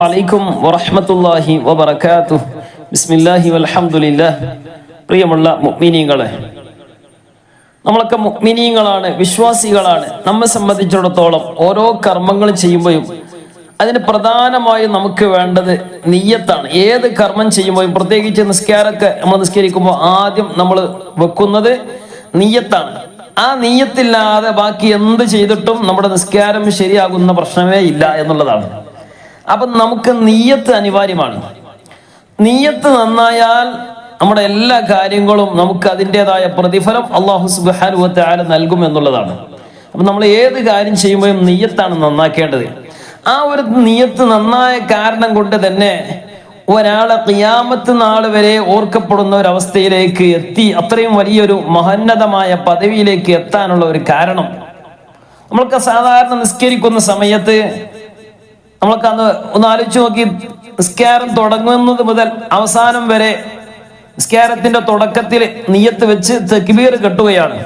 അലൈക്കും വറഹമത്തല്ലാഹി വബറകാതുഹു. ബിസ്മില്ലാഹി വലഹമുല്ല പ്രിയമുള്ള മുഅ്മിനീങ്ങളെ നമ്മളൊക്കെ മുഅ്മിനീങ്ങളാണ് വിശ്വാസികളാണ്. നമ്മെ സംബന്ധിച്ചിടത്തോളം ഓരോ കർമ്മങ്ങൾ ചെയ്യുമ്പോഴും അതിന് പ്രധാനമായും നമുക്ക് വേണ്ടത് നീയത്താണ് ഏത് കർമ്മം ചെയ്യുമ്പോഴും പ്രത്യേകിച്ച് നിസ്കാരമൊക്കെ നമ്മൾ നിസ്കരിക്കുമ്പോൾ ആദ്യം നമ്മൾ വെക്കുന്നത് നീയത്താണ് ആ നീയത്തില്ലാതെ ബാക്കി എന്ത് ചെയ്തിട്ടും നമ്മുടെ നിസ്കാരം ശരിയാകുന്ന പ്രശ്നമേ ഇല്ല എന്നുള്ളതാണ്. അപ്പൊ നമുക്ക് നീയത്ത് അനിവാര്യമാണ്. നീയത്ത് നന്നായാൽ നമ്മുടെ എല്ലാ കാര്യങ്ങളും നമുക്ക് അതിന്റെതായ പ്രതിഫലം അള്ളാഹു സുബാനുവത്തെ ആരെ നൽകും എന്നുള്ളതാണ്. അപ്പൊ നമ്മൾ ഏത് കാര്യം ചെയ്യുമ്പോഴും നീയത്താണ് നന്നാക്കേണ്ടത്. ആ ഒരു നീയത്ത് നന്നായ കാരണം കൊണ്ട് തന്നെ ഒരാളെ ക്യാമത്ത് നാൾ വരെ ഓർക്കപ്പെടുന്ന ഒരു അവസ്ഥയിലേക്ക് എത്തി അത്രയും വലിയൊരു മഹന്നതമായ പദവിയിലേക്ക് എത്താനുള്ള ഒരു കാരണം. നമ്മൾക്ക് സാധാരണ നിസ്കരിക്കുന്ന സമയത്ത് നമ്മൾക്ക് അന്ന് ഒന്ന് ആലോചിച്ച് നോക്കി നിസ്കാരം തുടങ്ങുന്നത് മുതൽ അവസാനം വരെ നിസ്കാരത്തിന്റെ തുടക്കത്തിൽ നീയത്ത് വെച്ച് തെക്കിബീർ കെട്ടുകയാണ്.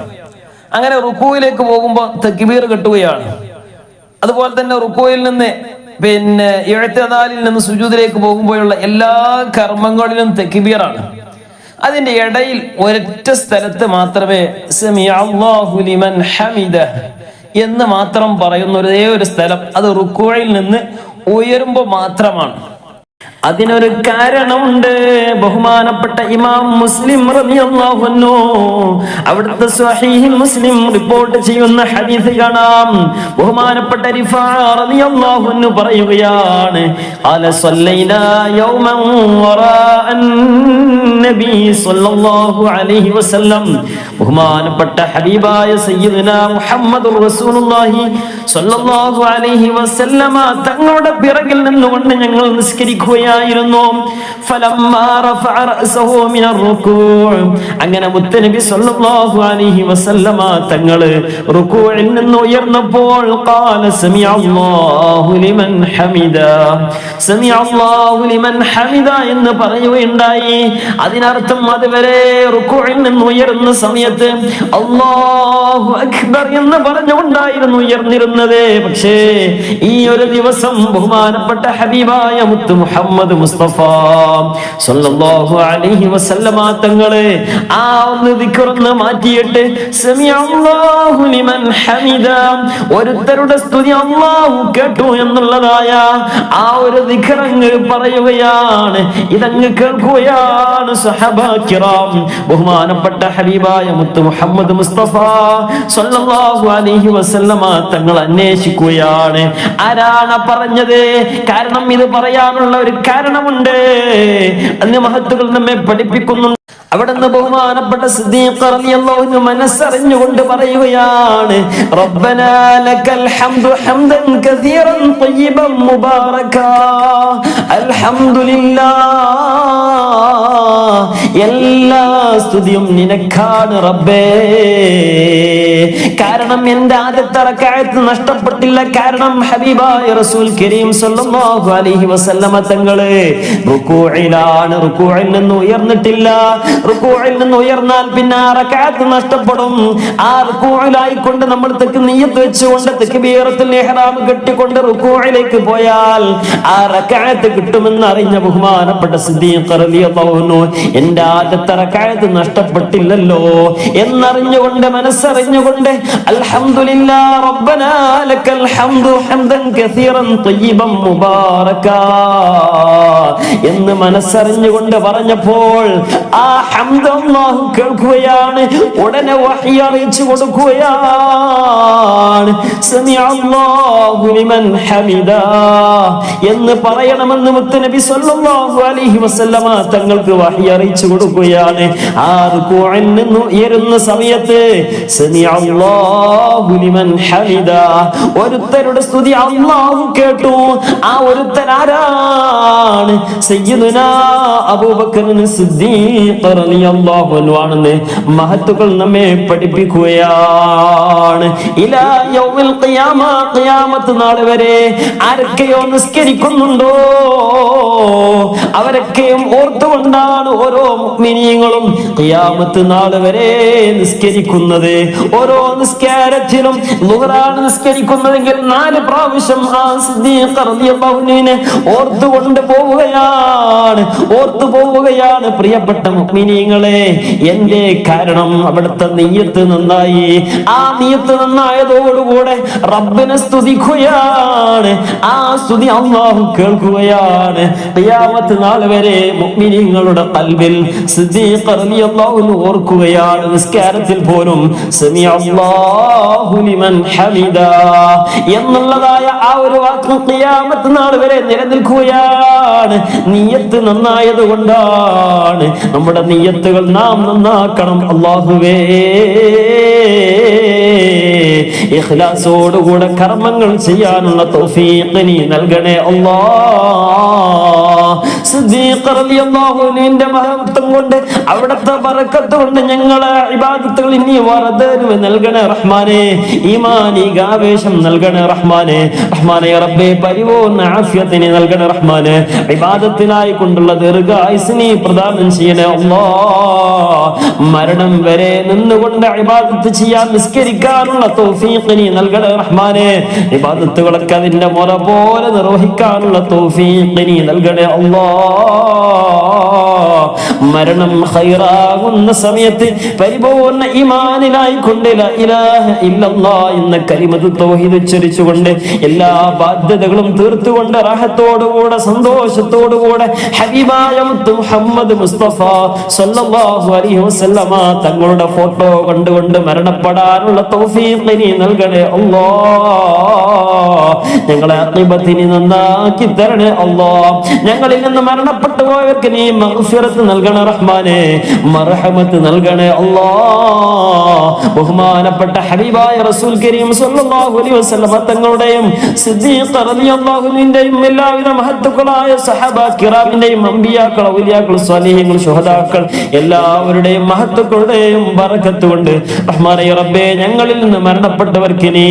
അങ്ങനെ റുക്കുവിലേക്ക് പോകുമ്പോൾ തെക്കിബീർ കെട്ടുകയാണ്. അതുപോലെ തന്നെ റുക്കുവിൽ നിന്ന് പിന്നെ എഴുത്തനാലിൽ നിന്ന് സുജൂതിലേക്ക് പോകുമ്പോഴുള്ള എല്ലാ കർമ്മങ്ങളിലും തെക്കിബീറാണ് അതിന്റെ ഇടയിൽ ഒരൊറ്റ സ്ഥലത്ത് മാത്രമേ ഹമിദ എന്ന് മാത്രം പറയുന്ന ഒരേ ഒരു സ്ഥലം. അത് റുക്കുവയിൽ നിന്ന് ഉയരുമ്പോ മാത്രമാണ്. അതിനൊരു കാരണമുണ്ട്. ബഹുമാനപ്പെട്ട ഇമാം മുസ്ലിം റളിയല്ലാഹു അവിടുത്തെ മുസ്ലിം റിപ്പോർട്ട് ചെയ്യുന്ന ഹദീസ് കാണാം. ബഹുമാനപ്പെട്ട റളിയല്ലാഹു അൻഹു പറയുകയാണ് സല്ലൈനാ യൗമൻ നബി സല്ലല്ലാഹു അലൈഹി വസല്ലം. ബഹുമാനപ്പെട്ട ഹബീബായ സയ്യിദുനാ റസൂലുള്ളാഹി സല്ലല്ലാഹു അലൈഹി വസല്ലമ തങ്ങളുടെ പിറകിൽ നിന്നുകൊണ്ട് ഞങ്ങൾ നിസ്കരിക്കുകയായിരുന്നു റുകൂഅ് അങ്ങനെ മുത്തനബി സല്ലല്ലാഹു അലൈഹി വസല്ലമ തങ്ങൾ റുകൂഇൽ നിന്ന് ഉയർന്നപ്പോൾ ഖാല സമിഅ ലിമൻ ഹമിദ. സമിഅ ലിമൻ ഹമിദ എന്ന് പറയുകയുണ്ടായി. അതിനർത്ഥം അതുവരെ റുകൂഇൽ നിന്ന് ഉയർന്ന സമയത്ത് അല്ലാഹു അക്ബർ എന്ന് പറഞ്ഞുകൊണ്ടായിരുന്നു ഉയർന്നിരുന്നത്. പക്ഷേ ഈ ഒരു ദിവസം ബഹുമാനപ്പെട്ട ഹബീബായ മുത്ത് മുഹമ്മദ് മുസ്തഫ. സല്ലല്ലാഹു അലൈഹി വസല്ലമ തങ്ങളെ ആ ഒന്ന് ദിക്റുന്ന മാറ്റിയിട്ട് സമിയ അല്ലാഹു ലിമൻ ഹമിദ. ഒരുത്തരുടെ സ്തുതി അല്ലാഹു കേട്ടു എന്നുള്ളതായ ആ ഒരു ദിക്റങ്ങ് പറയുകയാണ്. ഇതങ്ങ് കേൾക്കുകയാണ് സഹബ കിറാം ബഹുമാനപ്പെട്ട ഹബീബായ മുത്ത് മുഹമ്മദ് മുസ്തഫ. സല്ലല്ലാഹു അലൈഹി വസല്ലമ തങ്ങൾ അന്വേഷിക്കുകയാണ്. ആരാണ് പറഞ്ഞത്? കാരണം ഇത് പറയാനുള്ള ഒരു കാരണമുണ്ട്. അന്യ മഹത്തുകൾ നമ്മെ പഠിപ്പിക്കുന്നുണ്ട്. അവിടെ നിന്ന് ബഹുമാനപ്പെട്ട സിദ്ദീഖ് മനസ്സറിഞ്ഞുകൊണ്ട് പറയുകയാണ് റബ്ബനാ ലക്കൽ ഹംദു ഹംദൻ കസീറൻ മുബാറക എല്ലാ സ്തുതിയും നിനക്കാണ് റബ്ബേ. കാരണം എന്റെ ആദ്യത്തെ റക്കായത്ത് നഷ്ടപ്പെട്ടില്ല. കാരണം ഹബീബായ റസൂൽ കരീം സല്ലല്ലാഹു അലൈഹി വസല്ലമ തങ്ങളെ റുകൂഇലാണ് റുകൂഇൽ നിന്ന് ഉയർന്നിട്ടില്ല. റുക്കൂഇൽ നിന്ന് ഉയർന്നാൽ പിന്നെ ആ റക്അത്ത് നഷ്ടപ്പെടും. ആ റുക്കൂഴിലായിക്കൊണ്ട് നമ്മൾ തെക്ക് നിയ്യത്ത് വെച്ചുകൊണ്ട് തക്ബീറത്തുൽ ഇഹ്റാം കെട്ടിക്കൊണ്ട് റുക്കൂഴിലേക്ക് പോയാൽ ആ റക്അത്ത് കിട്ടുമെന്ന് അറിഞ്ഞ ബഹുമാനപ്പെട്ട സിദ്ദീഖ് റളിയല്ലാഹു എന്റെ ആദ്യത്തെ റക്അത്ത് നഷ്ടപ്പെട്ടില്ലല്ലോ എന്നറിഞ്ഞുകൊണ്ട് മനസ്സറിഞ്ഞുകൊണ്ട് അൽഹംദുലില്ലാ റബ്ബനാ ലക്കൽ ഹംദു ഹംദൻ കസീറൻ ത്വയ്യിബൻ മുബാറക എന്ന് മനസ്സറിഞ്ഞുകൊണ്ട് പറഞ്ഞപ്പോൾ ആ കേൾക്കുകയാണ്. ഉടനെ വഹി അറിയിച്ചു കൊടുക്കുകയാണ്. എന്ന് പറയണമെന്ന് മുത്തനബി സല്ലല്ലാഹു അലൈഹി വസല്ലമ തങ്ങൾക്ക് വഹി അറിയിച്ചു കൊടുക്കുകയാണ്. ആ റുകൂഇൽ ഉയരുന്ന സമയത്ത് ലിമൻ ഒരുത്തരുടെ സ്തുതി അല്ലാഹു കേട്ടു. ആ ഒരുത്തൻ ആരാണ്? സയ്യിദുനാ അബൂബക്കർ സിദ്ദീഖ് ആണെന്ന് മഹത്തുക്കൾ നമ്മെ പഠിപ്പിക്കുകയാണ്. ഇലാ യൗമിൽ ഖിയാമത്ത് നാൾ വരെ ആരൊക്കെയോ നിസ്കരിക്കുന്നുണ്ടോ? അവരൊക്കെയും ഓർത്തുകൊണ്ടാണ് ഓരോ മുഅ്മിനീങ്ങളും ഖിയാമത്ത് നാൾ വരെ നിസ്കരിക്കുന്നത്. ഓരോ നിസ്കാരത്തിലും ലുഹറാണ് നിസ്കരിക്കുന്നതെങ്കിൽ നാല് പ്രാവശ്യം ആ സിദ്ദീഖ് റളിയല്ലാഹു അൻഹുവിനെ ഓർത്തുകൊണ്ട് പോവുകയാണ്. ഓർത്തു പോവുകയാണ് പ്രിയപ്പെട്ട മുഅ്മിനീങ്ങളെ എന്റെ കാരണം അവിടുത്തെ നെയ്യത്ത് നന്നായി? ആ നെയ്യത്ത് നന്നായതോടുകൂടെ റബ്ബിനെ സ്തുതിക്കുകയാണ് ആ സ്തുതി അള്ളാഹു കേൾക്കുകയാണ്. ഖിയാമത്ത് നാൾ വരെ മുഗ്മിനിങ്ങളുടെ കൽബിൽ ഓർക്കുകയാണ്. നിസ്കാരത്തിൽ പോലും എന്നുള്ളതായ ആ ഒരു വാക്ക് നാൾ വരെ നിലനിൽക്കുകയാണ്. നീയത്ത് നന്നായത് കൊണ്ടാണ് നമ്മുടെ നീയത്തുകൾ നാം നന്നാക്കണം. അള്ളാഹുവേ ഇഖ്ലാസോടുകൂടെ കർമ്മങ്ങൾ ചെയ്യാനുള്ള തൗഫീഖ് നീ നൽകണേ അല്ലാ സിദ്ദീഖ് റളിയല്ലാഹു അൻഹുവിന്റെ മഹത്വം കൊണ്ട് അവിടുത്തെ പറക്കത്ത് കൊണ്ട് ഞങ്ങളെ ഇബാദത്തുകൾ ഇനി വർദ്ധനവ് നൽകണേ റഹ്മാനെ. ഈമാനിക ആവേശം നൽകണേ റഹ്മാനെ. റഹ്മാനെ റബ്ബേ പരിപൂർണ ആഫിയത്തിനെ നൽകണേ റഹ്മാനെ. ഇബാദത്തിനായി കൊണ്ടുള്ള ദീർഘായുസിനെ പ്രദാനം ചെയ്യണേ അല്ലാ. മരണം വരെ നിന്നുകൊണ്ട് ഇബാദത്ത് ചെയ്യാൻ നിസ്കരിക്കാനുള്ള തൗഫീഖിനി നൽകണേ റഹ്മാനെ. ഇബാദത്തുകളൊക്കെ അതിന്റെ മുറ പോലെ നിർവഹിക്കാനുള്ള തൗഫീഖിനി നൽകണേ നൽകണേ അല്ലാ മരണം ഹൈറാകുന്ന സമയത്ത് പരിപൂർണ ഇമാനിലായി കൊണ്ട് ലാ ഇലാഹ ഇല്ലല്ലാ എന്ന കരിമത് തൗഹീദ് ഉച്ചരിച്ചുകൊണ്ട് എല്ലാ ബാധ്യതകളും തീർത്തുകൊണ്ട് റാഹത്തോടുകൂടെ സന്തോഷത്തോടുകൂടെ ഹബീബായ മുഹമ്മദ് മുസ്തഫ സല്ലല്ലാഹു അലൈഹി വസല്ലമ തങ്ങളുടെ ഫോട്ടോ കണ്ടുകൊണ്ട് മരണപ്പെടാനുള്ള തൗഫീഖ് നീ നൽകണേ അല്ലാ ഞങ്ങളെ അഖിബത്തിനി നന്നാക്കി തരണേ അല്ലാ ഞങ്ങളിൽ നിന്ന് മരണപ്പെട്ടു പോയവർക്ക് നീ മഹസിറത്ത് നൽകണേ റഹ്മാനെ മർഹമത്ത് നൽകണേ അല്ലാ. ബഹുമാനപ്പെട്ട ഹബീബായ റസൂൽ കരീം സല്ലല്ലാഹു അലൈഹി വസല്ലമ തങ്ങളുടെയും സിദ്ദീഖ് റളിയല്ലാഹു അൻഹുവിന്റെയും എല്ലാവിധ മഹത്തുക്കളായ സഹബ കിറാമിന്റെയും അമ്പിയാക്കൾ ഔലിയാക്കൾ സ്വാലിഹ്യങ്ങൾ ശുഹദാക്കൾ എല്ലാവരുടെയും മഹത്തുക്കളുടെയും ബറക്കത്ത് കൊണ്ട് റഹ്മാനെ റബ്ബേ ഞങ്ങളിൽ നിന്ന് മരണപ്പെട്ടവർക്ക് നീ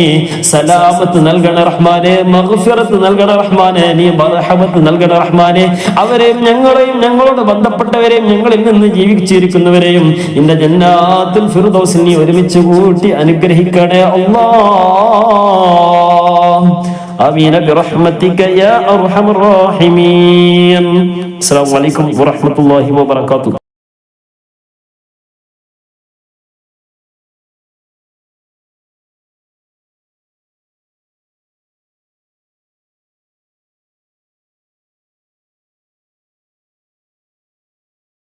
സലാമത്ത് നൽകണ റഹ്മാനെ മഗ്ഫിറത്ത് നൽകണ റഹ്മാനെ നീ മറഹമത്ത് നൽകണ റഹ്മാനെ. അവരെയും ഞങ്ങളെയും ഞങ്ങളോട് ബന്ധപ്പെട്ടവരെയും ഞങ്ങളിൽ നിന്ന് ജീവിച്ചിരിക്കുന്നവരെയും നിന്റെ ജന്നാത്തിൽ ഫിർദൗസിൽ നീ ഒരുമിച്ച് കൂട്ടി അനുഗ്രഹിക്കണേ അല്ലാ آمين برحمتك يا أرحم الراحمين السلام عليكم ورحمة الله وبركاته